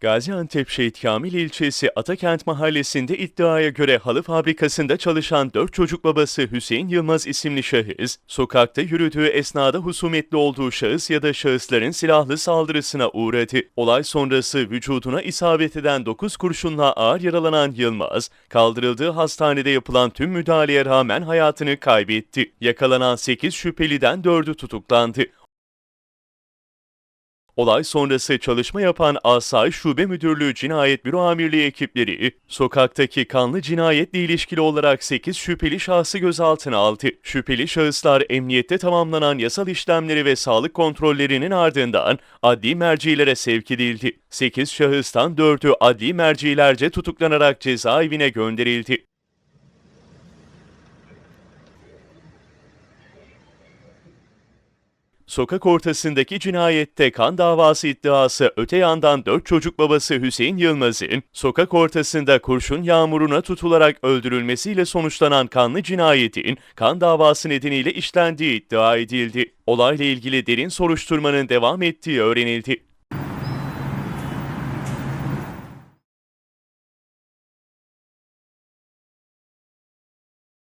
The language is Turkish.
Gaziantep Şehit Kamil ilçesi Atakent mahallesinde iddiaya göre halı fabrikasında çalışan dört çocuk babası Hüseyin Yılmaz isimli şahıs, sokakta yürüdüğü esnada husumetli olduğu şahıs ya da şahısların silahlı saldırısına uğradı. Olay sonrası vücuduna isabet eden 9 kurşunla ağır yaralanan Yılmaz, kaldırıldığı hastanede yapılan tüm müdahaleye rağmen hayatını kaybetti. Yakalanan 8 şüpheliden 4'ü tutuklandı. Olay sonrası çalışma yapan Asayiş Şube Müdürlüğü Cinayet Büro Amirliği ekipleri, sokaktaki kanlı cinayetle ilişkili olarak 8 şüpheli şahsı gözaltına aldı. Şüpheli şahıslar emniyette tamamlanan yasal işlemleri ve sağlık kontrollerinin ardından adli mercilere sevk edildi. 8 şahıstan 4'ü adli mercilerce tutuklanarak cezaevine gönderildi. Sokak ortasındaki cinayette kan davası iddiası öte yandan dört çocuk babası Hüseyin Yılmaz'ın sokak ortasında kurşun yağmuruna tutularak öldürülmesiyle sonuçlanan kanlı cinayetin kan davası nedeniyle işlendiği iddia edildi. Olayla ilgili derin soruşturmanın devam ettiği öğrenildi.